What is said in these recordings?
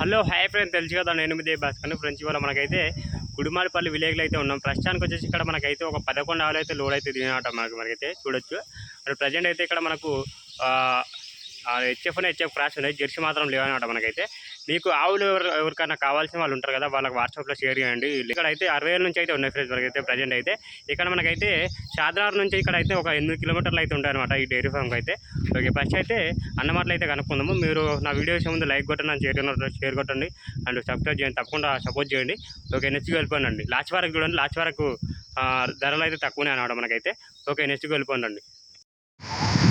Hello hi friends తెలుసు కదా నేను ఎనిమిది భాస్కర్. ఫ్రెండ్స్ ఇవాళ మనకైతే గుడిమాలపల్లి విలేజ్లో అయితే ఉన్నాం. ప్రస్తుతానికి వచ్చేసి ఇక్కడ మనకైతే ఒక పదకొండు ఆవులు అయితే లోడ్ అయితే దిగినమాట మనకి మనకైతే చూడొచ్చు. అండ్ ప్రజెంట్ అయితే ఇక్కడ మనకు హెచ్ఎఫ్ హెచ్ఎఫ్ క్రాస్ ఉన్నాయి. జెర్సీ మాత్రం లేవనమాట మనకైతే. మీకు ఆవులు ఎవరికైనా కావాల్సిన వాళ్ళు ఉంటారు కదా వాళ్ళకి వాట్సాప్లో షేర్ చేయండి. ఇక్కడ అయితే అరవై ఏళ్ళ నుంచి అయితే ఉన్నాయి ఫ్రెండ్స్ మనకైతే ప్రజెంట్ అయితే. ఇక్కడ మనకైతే షాద్రార్ నుంచి ఇక్కడ అయితే ఒక ఎనిమిది కిలోమీటర్లు అయితే ఉంటాయి అనమాట ఈ డైరీ ఫామ్కి అయితే. ఓకే ఫస్ట్ అయితే అన్నమాటలు అయితే కనుక్కుందాము. మీరు నా వీడియో విషయం ముందు లైక్ కొట్టండి షేర్ షేర్ కొట్టండి. అండ్ సబ్స్క్రైబ్ చేయండి తప్పకుండా సపోర్ట్ చేయండి. ఓకే నెక్స్ట్కి వెళ్ళిపోండి లాస్ట్ వరకు చూడండి లాస్ట్ వరకు ధరలు అయితే తక్కువనే అనమాట మనకైతే. ఓకే నెక్స్ట్కి వెళ్ళిపోండి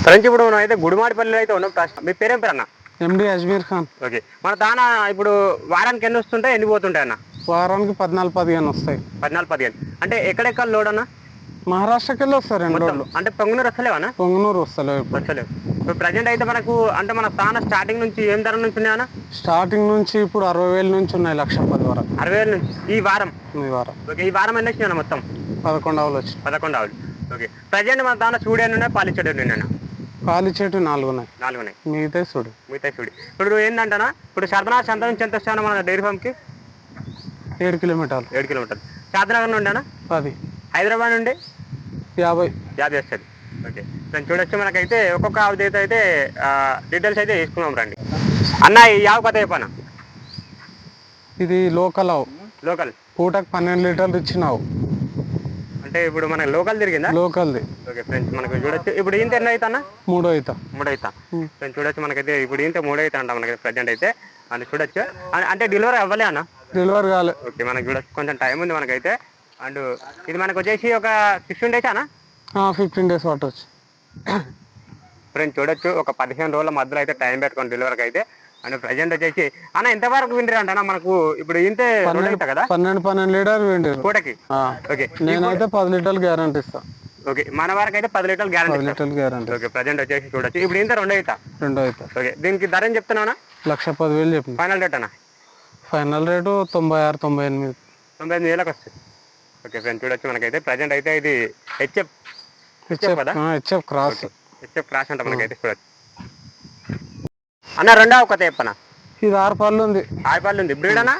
ఫ్రెండ్స్ ఇప్పుడు మనం అయితే గుడిమాడిపల్లిలో అయితే ఉన్నాం. మీ పేరేం పేరు అన్న? ఎండి అజ్మీర్ ఖాన్. ఓకే. మన దాన ఇప్పుడు వారానికి ఎన్ని వస్తుంటాయి? ఎన్ని పోతుంటాయి అన్న? వారానికి పద్నాలుగు పదిహేను వస్తాయి. పద్నాలుగు పదిహేను. అంటే ఎక్కడెక్కడ లోడ్ అన్న? మహారాష్ట్రకి వెళ్ళి వస్తాయి రెండు రోజులు అంటే పొంగునూరు వస్తలేవా పొంగనూరు వస్తలేవు ఇప్పుడు. వస్తలేవు. ఇప్పుడు ప్రజెంట్ అయితే మనకు అంటే మన స్థాన స్టార్టింగ్ నుంచి ఏం ధర నుంచి ఉన్నాయన్న? స్టార్టింగ్ నుంచి ఇప్పుడు అరవై వేల నుంచి ఉన్నాయి లక్ష పది వరకు. అరవై వేల నుంచి. ఈ వారం? ఈ వారం. ఓకే. ఈ వారం ఎన్ని మొత్తం? పదకొండు ఆవులు వచ్చి పదకొండు ఆవులు. ఓకే. ప్రజెంట్ మన దాన చూడేను ఉన్నాయి? పాలిచ్చేడు కాలి చెట్టు నాలుగు ఉన్నాయి నాలుగు ఉన్నాయి మిగతా చూడు. మిగతా చూడి. ఇప్పుడు ఏంటంటనా ఇప్పుడు శర్దనాథ్ సంత నుంచి ఎంత వస్తాను మన డైరీ ఫామ్కి? ఏడు కిలోమీటర్లు. ఏడు కిలోమీటర్లు. శాంతనగర్ నుండేనా పది. హైదరాబాద్ నుండి? యాభై. యాభై వస్తుంది. ఓకే. నేను చూడొచ్చు మనకైతే ఒక్కొక్క ఆవు అయితే అయితే డీటెయిల్స్ అయితే తీసుకున్నాం రండి. అన్న ఈ ఆవు కథ చెప్పనా? ఇది లోకల్ ఆవు. లోకల్. పూటకు పన్నెండు లీటర్లు ఇచ్చినావు అంటే ఇప్పుడు మన లోకల్ తిరిగిందా? లోకల్ది. ఓకే ఫ్రెండ్స్ మనకు చూడొచ్చు. ఇప్పుడు ఇంత ఎన్ని అవుతా అన్న మూడో అవుతా మూడు అవుతా ఫ్రెండ్స్ చూడొచ్చు మనకైతే ఇప్పుడు ఇంత మూడు అవుతా అంట మనకి ప్రజెంట్ అయితే. అని చూడొచ్చు. అంటే డెలివరీ అవ్వలే అన్న? డెలివరీ కాలే. ఓకే మనకి చూడొచ్చు కొంచెం టైం ఉంది మనకైతే. అండ్ ఇది మనకు వచ్చేసి ఒక సిక్స్టీన్ డేస్ అన్న? ఫిఫ్టీన్ డేస్ పట్టవచ్చు ఫ్రెండ్స్ చూడొచ్చు. ఒక పదిహేను రోజుల మధ్యలో అయితే టైం పెట్టుకోండి డెలివరీకి అయితే అండ్ ప్రజెంట్ వచ్చేసి అన్న ఎంతవరకు వింటారు అంట మనకు ఇప్పుడు ఇంతే కదా పన్నెండు పన్నెండు లీటర్లు వెంటారు. పూటకి ఓకే. నేనైతే పది లీటర్లు గ్యారంటీ ఇస్తా. ఓకే. మన వరకు అయితే పది లీటర్లు గ్యారంటీ లీటర్లు గ్యారంటీ. ఓకే ప్రజెంట్ వచ్చేసి చూడొచ్చు. ఇప్పుడు ఇంత రెండు అవుతా రెండో అవుతా ఓకే. దీనికి ధర ఏం చెప్తున్నానా లక్ష పదివేలు చెప్పిన. ఫైనల్ రేట్ అన్న? ఫైనల్ రేటు తొంభై ఆరు తొంభై ఎనిమిది. తొంభై ఎనిమిది వేలకు వస్తుంది. ఓకే ఫ్రెండ్స్ చూడొచ్చు మనకైతే. ప్రజెంట్ అయితే ఇది HF HF cross. HF cross అంట మనకైతే చూడొచ్చు. అన్న రెండవ కొత్త చెప్పనా? ఇది ఆరు పళ్ళు ఉంది. ఆయిపల్లి ఉంది. బ్రీడ్ అన్నా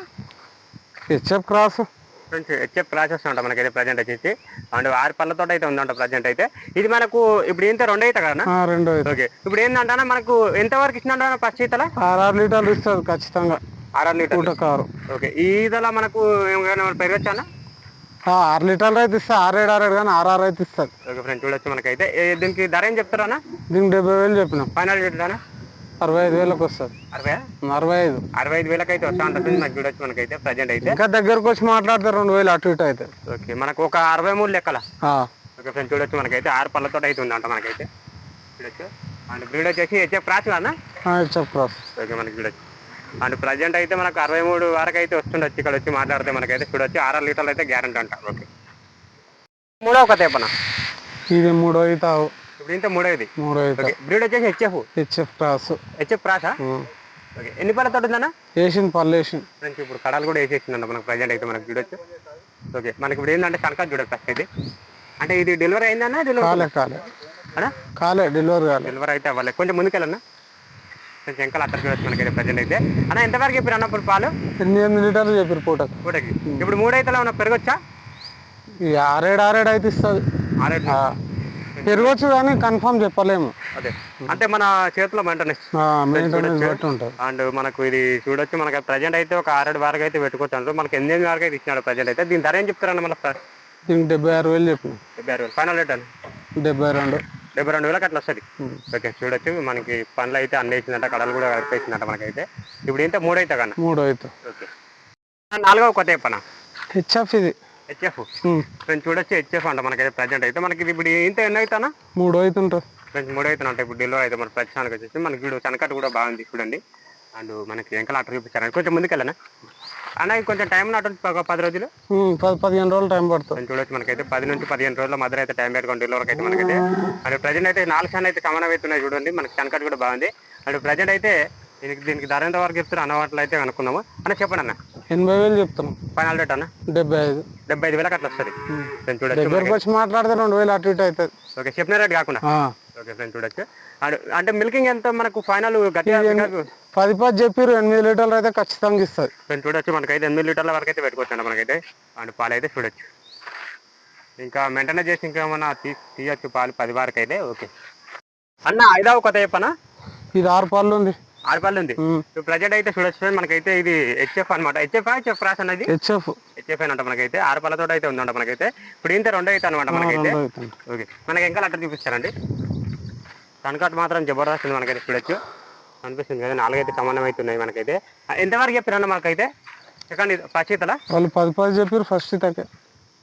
HF cross. Friends HF process ఉంటాం మనకైతే ప్రజెంట్ వచ్చేసి. అండ్ ఆరు పళ్ళతో అయితే ఉందంట ప్రజెంట్ అయితే. ఇది మనకు ఇప్పుడు ఇంత రెండు అవుతా కదా రెండో ఓకే. ఇప్పుడు ఏంటంటే మనకు ఎంత వరకు ఇచ్చినా ఫస్ట్ ఈతల? ఆరు లీటర్లు ఇస్తుంది ఖచ్చితంగా. ఆరు లీటర్ కారు. ఓకే. ఈతల మనకు ఏమైనా పెరగచ్చా ఆ, ఆరు లీటర్లు అయితే ఇస్తా ఆరేడు ఆరేడు కానీ ఆరు ఆరు అయితే ఇస్తుంది. ఓకే ఫ్రెండ్స్ చూడొచ్చు మనకైతే. దీనికి ధర ఏం చెప్తారా దీనికి డెబ్బై వేలు చెప్పినాం. ఫైనల్ చెప్తారా అరవై ఐదు వేలకు వస్తుంది. అరవై? అరవై ఐదు. అరవై ఐదు వేలకు అయితే వస్తా ఉంటుంది మనకు చూడొచ్చు మనకైతే ప్రజెంట్ అయితే. ఇంకా దగ్గరకు వచ్చి మాట్లాడితే రెండు వేలు అటు ఇటు అవుతుంది ఓకే మనకు ఒక అరవై మూడు లెక్కల. ఓకే ఫ్రెండ్స్ చూడొచ్చు మనకైతే. ఆరు పళ్ళతో అయితే ఉందంట మనకైతే. చూడొచ్చు. అండ్ బ్రీడ్ వచ్చేసి హెచ్ఎఫ్ క్రాస్ ఆ, హెచ్ఎఫ్ క్రాస్. ఓకే మనకి చూడొచ్చు. అండ్ ప్రజెంట్ అయితే మనకు అరవై మూడు వరకు అయితే వస్తుండొచ్చు ఇక్కడ వచ్చి మాట్లాడితే మనకైతే చూడొచ్చు. ఆరు లీటర్లు అయితే గ్యారంటీ అంట. ఓకే. మూడవ కథ చెప్పనా ఇది మూడో అవుతావు ఇప్పుడు ఇంత మూడవది మూడో అవుతా ఓకే బ్రీడ్ వచ్చేసి హెచ్ఎఫ్? HF cross. హెచ్ఎఫ్ క్రాసా? ఓకే ఎన్ని పళ్ళతో ఉందన్న? వేసింది పళ్ళు వేసింది ఫ్రెండ్స్ ఇప్పుడు కడాలు కూడా వేసేసిందంట మనకు ప్రజెంట్ అయితే మనకు చూడొచ్చు. ఓకే మనకి ఇప్పుడు ఏంటంటే కనకాలు చూడొచ్చు అయితే. అంటే ఇది డెలివరీ అయిందన్నా డెలివరీ కాలే కాలే. కాలే డెలివరీ కాలే. డెలివరీ అయితే అవ్వలేదు. కొంచెం ముందుకెళ్ళన్నా. కొంచెం ఇంకా అక్కడ చూడొచ్చు మనకైతే ప్రజెంట్ అయితే. అన్న ఎంతవరకు చెప్పారు అన్నప్పుడు పాలు? ఎనిమిది లీటర్లు చెప్పారు పూటకు. పూటకి. ఇప్పుడు మూడు అయితే ఉన్న పెరగొచ్చా? ఈ ఆరేడు ఆరేడు అయితే ఇస్తుంది. ఆరేడు పెరగచ్చు కానీ కన్ఫర్మ్ చెప్పలేము. అదే. అంటే మన చేతిలో మెయింటెనెన్స్ మెయింటెనెన్స్ బట్టి ఉంటుంది అండ్ మనకు ఇది చూడొచ్చు. మనకి ప్రజెంట్ అయితే ఒక ఆరేడు వరకు అయితే పెట్టుకోవచ్చు. మనకి ఎనిమిది వరకు అయితే ఇచ్చినాడు ప్రజెంట్ అయితే. దీని ధర ఏం చెప్తారన్న మన దీనికి డెబ్బై ఆరు వేలు చెప్పిన. డెబ్బై ఆరు వేలు. ఫైనల్ రేట్ అని డెబ్బై రెండు. డెబ్బై రెండు వేలకు అట్లా వస్తుంది. ఓకే చూడొచ్చు. మనకి పనులు అయితే అన్ని వేసిందంట కడలు కూడా కలిపేసిందంట మనకైతే. ఇప్పుడు ఇంత మూడు అయితే కన్నా? మూడో అవుతా ఓకే. నాలుగవ కొత్త చెప్పనా? హెచ్ఎఫ్ ఇది. హెచ్ఎఫ్ ఫ్రెండ్స్ చూడొచ్చు హెచ్ఎఫ్ అంట మనకైతే ప్రజెంట్ అయితే. మనకి ఇప్పుడు ఇంత ఎన్ని అవుతానా? మూడో అవుతుంటుంది ఫ్రెండ్స్ మూడు అయితే అంటే ఇప్పుడు డెలివరీ అయితే మన ప్రతిష్టానికి వచ్చేసి మనకి వీడు చనకట్టు కూడా బాగుంది చూడండి. అండ్ మనకి ఎంకలు అట్లా చూపించారు కొంచెం ముందుకెళ్ళనా? అన్న ఇంక కొంచెం టైం నాటు ఒక పది రోజులు? పదిహేను రోజులు టైం పడుతుంది. చూడొచ్చు మనకైతే పది నుంచి పదిహేను రోజుల మధ్య అయితే టైం పెట్టుకోండి డెలివరీకి అయితే మనకైతే. అండ్ ప్రజెంట్ అయితే నాలుగు సార్లు అయితే సమానం అవుతున్నాయి చూడండి. మనకి చనకట్టు కూడా బాగుంది. అండ్ ప్రజెంట్ అయితే దీనికి దీనికి ధర ఎంత వరకు చెప్తారు అన్న వాటిలో అయితే అనుకున్నాము అన్న చెప్పండి అన్న. ఎనభై వేలు చెప్తున్నాం. ఫైనల్ రేట్ అన్న? డెబ్బై ఐదు డెబ్బై ఐదు వేలకు అట్లా వస్తుంది. కొంచెం చూడొచ్చు. దగ్గరకు వచ్చి మాట్లాడితే రెండు వేలు అటు ఇటు అవుతుంది. ఓకే చెప్పిన రేట్ కాకుండా? ఓకే ఫ్రెండ్స్ చూడొచ్చు. అంటే మిల్కింగ్ ఎంత మనకు ఫైనల్ పది పది చెప్పారు ఎనిమిది లీటర్లు అయితే ఖచ్చితంగా ఇస్తుంది. ఫ్రెండ్స్ చూడొచ్చు మనకైతే ఎనిమిది లీటర్ల వరకు అయితే పెట్టుకోవచ్చు మనకైతే. అండ్ పాలు అయితే చూడొచ్చు. ఇంకా మెయింటైన్ చేసి ఇంకా ఏమన్నా తీ తీయచ్చు పాలు పది వరకు అయితే ఓకే. అన్న ఐదవ కొత్త చెప్పనా? ఇది ఆరు పళ్ళు ఉంది. ఆరు పాలు ఉంది. ఇప్పుడు ప్రజెంట్ అయితే చూడొచ్చు మనకైతే ఇది హెచ్ఎఫ్ అనమాట హెచ్ఎఫ్ హెచ్ఎఫ్ రాస్ అన్నది? హెచ్ఎఫ్ హెచ్ఎఫ్ అంట మనకైతే. ఆరు పాలతో అయితే ఉందంట మనకైతే. ఇప్పుడు ఇంత రెండో అయితే అనమాట మనకైతే. ఓకే. మనకి ఇంకా లెటర్ చూపిస్తారండి. కనకట్ మాత్రం జబర్దస్త్ ఉంది మనకైతే చూడొచ్చు. అనిపిస్తుంది కదా నాలుగైతే సమానం అవుతున్నాయి మనకైతే. ఆ, ఎంతవరకు చెప్పారన్న మనకైతే? సెకండ్ పచ్చితల వాళ్ళు పది పది చెప్పారు ఫస్ట్ తకే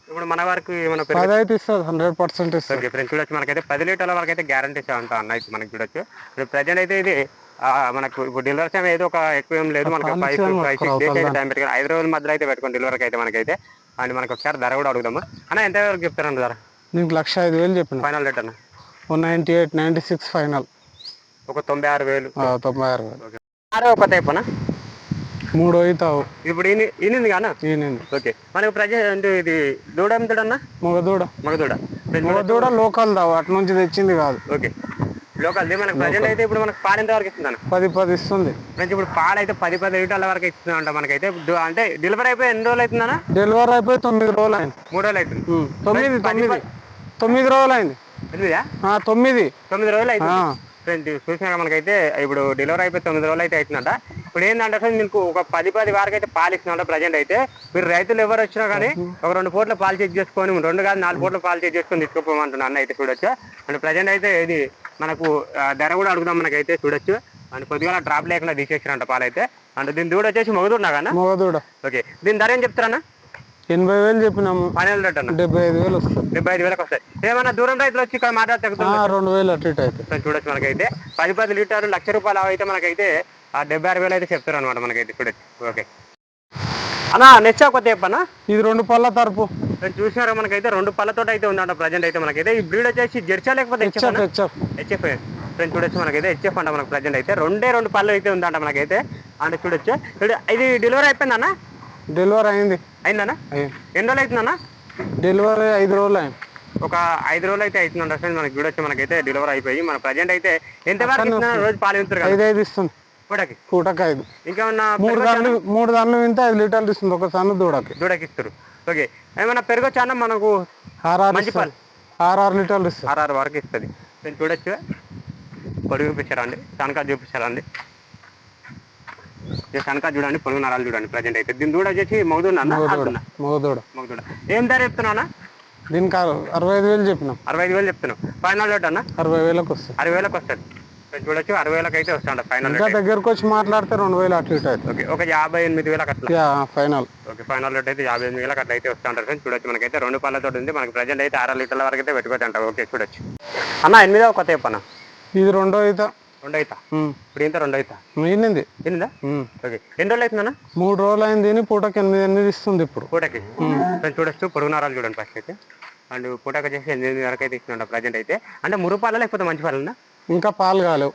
ఇప్పుడు మన వరకు ఏమైనా పది అయితే ఇస్తుంది హండ్రెడ్ పర్సెంట్ ఇస్తుంది ఫ్రెండ్స్ చూడొచ్చు మనకైతే. పది లీటర్ల వరకు అయితే గ్యారంటీ అంట అన్న అయితే మనకి చూడొచ్చు. ఇప్పుడు ప్రజెంట్ అయితే ఇది మనకు ఇప్పుడు డెలివరీ టైం ఏదో ఒక ఎక్కువ ఏం లేదు మనకి ఫైవ్ ఫైవ్ సిక్స్ డేస్ అయితే టైం పెట్టుకుని ఐదు రోజుల మధ్యలో అయితే పెట్టుకోండి డెలివరీకి అయితే మనకైతే. అండ్ మనకి ఒకసారి ధర కూడా అడుగుదాము. అన్న ఎంత వరకు చెప్తారండి ధర? నీకు లక్ష ఐదు వేలు చెప్పిన. ఫైనల్ రేట్ అన్న. One ninety eight ninety six final. ఒక తొంభై ఆరు వేలు. తొంభై ఆరు వేలు. ఆరో ఒక టైప్ మూడు అవుతావు ఇప్పుడు ఈనింది కానా? ఈయనండి ఓకే. మనకు ప్రజెంట్ ఇది దూడ ఎంతడన్నా మగదూడ. మగదూడ. మగదూడ లోకల్ దావు అటు నుంచి తెచ్చింది కాదు. ఓకే. లోకల్ మనకు ప్రజెంట్ అయితే ఇప్పుడు మనకు పాలు ఎంత వరకు ఇస్తుందన్న? పది పది ఇస్తుంది. ఫ్రెండ్స్ ఇప్పుడు పాలు అయితే పది పది లీటర్ల వరకు ఇస్తుందంట మనకైతే. అంటే డెలివరీ అయిపోయి ఎన్ని రోజులు అవుతుందన్న డెలివరీ అయిపోయి తొమ్మిది రోజులు అయింది. మూడు రోజులు అవుతుంది తొమ్మిది తొమ్మిది. తొమ్మిది రోజులు అయింది. తొమ్మిది. తొమ్మిది రోజులు అవుతుంది ఫ్రెండ్స్ చూసినాక మనకైతే ఇప్పుడు డెలివరీ అయిపోయి తొమ్మిది రోజులు అయితే అవుతుందంట ఇప్పుడు ఏంటంటే ఫ్రెండ్స్ మీకు ఒక పది పది వరకు అయితే పాలు ఇస్తుందంట ప్రజెంట్ అయితే. మీరు రైతులు ఎవరు వచ్చినా కానీ ఒక రెండు పూట్ల పాలు చెక్ చేసుకొని రెండు కాదు నాలుగు పూట్ల పాలు చెక్ చేసుకొని తీసుకుపోమంటున్నా అన్న అయితే చూడొచ్చు. అండ్ ప్రజెంట్ అయితే ఇది మనకు ధర కూడా అడుగుదాం మనకైతే చూడొచ్చు. అండ్ కొద్దిగా డ్రాప్ లేకుండా తీసేసిరంట పాలు అయితే. అండ్ దీని దూడ వచ్చేసి మగదున్నా కన్నా మగదూడ. ఓకే. దీని ధర ఏం చెప్తారన్నా ఎనభై వేలు చెప్పినాము. ఫైనల్ రేట్ అన్న. డెబ్బై ఐదు వేలు వస్తుంది డెబ్బై ఐదు వేలకు వస్తాయి. ఏమన్నా దూరం రైతులు వచ్చి ఇక్కడ మాట్లాడితే ఆ, రెండు వేలు అటు ఇటు అయితే. ఇక్కడ చూడొచ్చు మనకైతే. పది పది లీటర్లు లక్ష రూపాయలు అయితే మనకైతే ఆ డెబ్బై ఆరు వేలు అయితే చెప్తారు అనమాట మనకైతే చూడొచ్చు ఓకే. అన్నా నెక్స్ట్ కొత్త చెప్పన్నా? ఇది రెండు పళ్ళ తరపు. నేను చూసినారా మనకైతే రెండు పళ్ళతో అయితే ఉందంట ప్రజెంట్ అయితే మనకైతే. ఈ బ్రీడ్ వచ్చేసి జెర్సా లేకపోతే హెచ్ఎఫ్ ఫ్రెండ్ చూడొచ్చు మనకైతే హెచ్ఎఫ్ అంట మనకు ప్రజెంట్ అయితే. రెండే రెండు పళ్ళు అయితే ఉందంట మనకైతే. అంటే చూడొచ్చు. చూడు- ఇది డెలివరీ అయిపోయిందన్నా డెలివరీ అయింది. అయిందన్నా అయింది. ఎన్ని రోజులు అవుతుందన్నా? డెలివరీ ఐదు రోజులు అయింది. ఒక ఐదు రోజులు అయితే అవుతుందంట ఫ్రెండ్ మనకి చూడొచ్చు మనకైతే. డెలివరీ అయిపోయి మన ప్రజెంట్ అయితే ఎంత వరకు? రోజు పాలు ఇస్తారు కదా? ఐదు ఐదు ఇస్తుంది. పూటకి పూటకి ఐదు ఇంకేమన్నా మూడు దాండ్లు మూడు దాండ్లు వింటే ఐదు లీటర్లు ఇస్తుంది ఒక సన్ను దూడకి. దూడకి ఇస్తారు ఓకే. ఏమైనా పెరగొచ్చా అన్న మనకు? ఆర్ఆర్ మంచి ఇస్తుంది ఆర్ఆర్ లీటర్లు ఇస్తుంది ఆర్ఆర్ వరకు ఇస్తుంది. నేను చూడొచ్చు. పొడుగు చూపించారా అండి? సనకా చూపించారా అండి? సనకా చూడండి పొడుగు నరాలు చూడండి ప్రజెంట్ అయితే. దీని దూడ వచ్చేసి మగదున్నా మగదూడ. మగదూడ. మగదూడ. ఏం ధర చెప్తున్నా దీనికి అర- అరవై ఐదు వేలు చెప్పినాం. అరవై ఐదు వేలు చెప్తున్నావు. ఫైనల్ అన్న? అరవై వేలకు వస్తుంది. అరవై వేలకు వస్తుంది. చూడొచ్చు అరవై వేలకు అయితే వస్తాడు ఫైనల్ ఇంకా దగ్గరకు వచ్చి మాట్లాడితే రెండు వేలు అటు ఇటు ఓకే ఒక యాభై ఎనిమిది వేలకు అట్లా ఫైనల్ ఓకే ఫైనల్ రేట్ అయితే యాభై ఎనిమిది వేలకు అట్లా అయితే వస్తూ ఉంటారు ఫ్రెండ్స్ చూడొచ్చు మనకైతే రెండు పళ్ళతో ఉంది. మనకి ప్రజెంట్ అయితే ఆరు లీటర్ల వరకు అయితే పెట్టుకోవచ్చు ఓకే చూడొచ్చు. అన్న ఎనిమిదో కొత్త చెప్పన్న ఇది రెండో ఈత. రెండు అవుతా ఇప్పుడు ఇంత రెండు అవుతా మీనింది ఎనిమిదా ఓకే ఎన్ని రోజులు అవుతుందన్న మూడు రోజులు అయింది పూటకి ఎనిమిది ఎనిమిది ఇస్తుంది ఇప్పుడు. పూటకి? చూడొచ్చు. పొడుగు నరాలు చూడండి ఫస్ట్ అయితే. అండ్ పూటకి వచ్చేసి ఎనిమిది వరకు అయితే ఇస్తుండ ప్రజెంట్ అయితే. అంటే మురుగు పాల లేకపోతే మంచి పాలన్నా ఇంకా పాలు కాలేవు.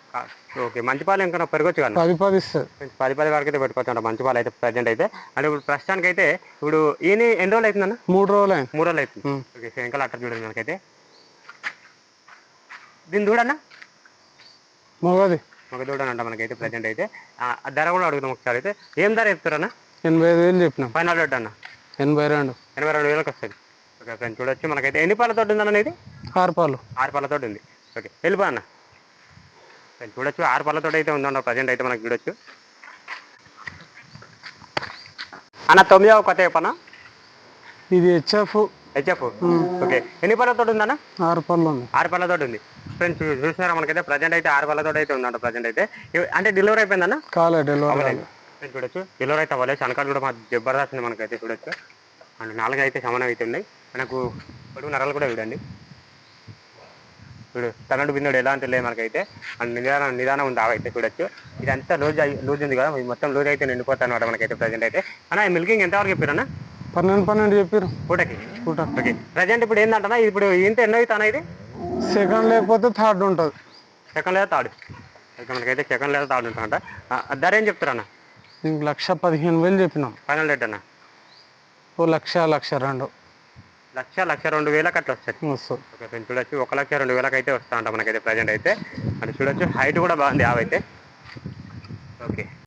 ఓకే. మంచి పాలు ఇంకా పెరగొచ్చు కదా పది పది ఇస్తుంది పది పది వరకు అయితే పెట్టుకోవచ్చు అంట మంచి పాలు అయితే ప్రజెంట్ అయితే. అంటే ఇప్పుడు ప్రస్తుతానికి అయితే ఇప్పుడు ఈయన ఎన్ని రోజులు అవుతుందన్న? మూడు రోజులు అయింది. మూడు రోజులు అవుతుంది. ఓకే ఇంకా అట్టర్ చూడండి మనకైతే. దీన్ని చూడన్నా? మగది. ఒక చూడనంట మనకైతే ప్రజెంట్ అయితే. ధర కూడా అడుగుదాం ఒకసారి అయితే. ఏం ధర చెప్తారన్నా? ఎనభై ఐదు వేలు చెప్పినాం. ఫైనల్ రేట్ అన్న. ఎనభై రెండు. ఎనభై రెండు వేలకు వస్తుంది. ఓకే ఫ్రెండ్స్ చూడొచ్చు. మనకైతే ఎన్ని పాలతో ఉందన్న ఇది? ఆరు పాలు. ఆరు పళ్ళతో ఉంది. ఓకే వెళ్ళిపో అన్న. చూడొచ్చు. ఆరు పళ్ళతో అయితే ఉందన్న ప్రజెంట్ అయితే మనకు చూడొచ్చు. అన్న తొమ్మిదవ కొత్త చెప్పన్న ఇది హెచ్ఎఫ్ హెచ్ఎఫ్ ఓకే. ఎన్ని పళ్ళతో ఉందన్న? ఆరు పళ్ళు ఉంది. ఆరు పళ్ళతో ఉంది. ఫ్రెండ్స్ చూసినారా మనకైతే? ప్రజెంట్ అయితే ఆరు పళ్ళతో అయితే ఉందంట ప్రజెంట్ అయితే. అంటే డెలివరీ అయిపోయిందన్న కాలే డెలివరీ చూడొచ్చు. డెలివరీ అయితే అవ్వలేదు. శనకాలు కూడా మా జబర్దస్త్ మనకైతే చూడొచ్చు. అండ్ నాలుగు అయితే సమానం అయితే ఉన్నాయి. మనకు పొడుగు నరాలు కూడా చూడండి. చూడు తనడు బిందుడు ఎలా అంటే లేదు మనకైతే. అండ్ నిదానం నిదానం ఉంది ఆవైతే చూడొచ్చు. ఇదంతా లూజ్ లూజ్ ఉంది కదా ఇది మొత్తం లూజ్ అయితే నిండిపోతా అనమాట మనకైతే ప్రజెంట్ అయితే. అన్న మిల్కింగ్ ఎంతవరకు చెప్పారన్నా? పన్నెండు పన్నెండు చెప్పారు. పూటకి? పూట. ఓకే. ప్రజెంట్ ఇప్పుడు ఏంటంటే ఇప్పుడు ఇంత ఎన్నో అవుతానా ఇది? సెకండ్ లేకపోతే థర్డ్ ఉంటుంది. సెకండ్ లేదా థర్డ్? మనకైతే సెకండ్ లేదా థర్డ్ ఉంటుందంట. ఆ, ధర ఏం చెప్తారన్న? దీనికి లక్ష పదిహేను వేలు చెప్పినాం. ఫైనల్ రేట్ అన్న? ఓ లక్ష లక్ష రెండు. లక్ష లక్ష రెండు వేలకు అట్లా వస్తుంది. వస్తుంది ఓకే ఫ్రెండ్స్ చూడొచ్చు. ఒక లక్ష రెండు వేలకు అయితే వస్తా ఉంటాం మనకైతే ప్రజెంట్ అయితే. అంటే చూడొచ్చు. హైట్ కూడా బాగుంది ఆవైతే ఓకే.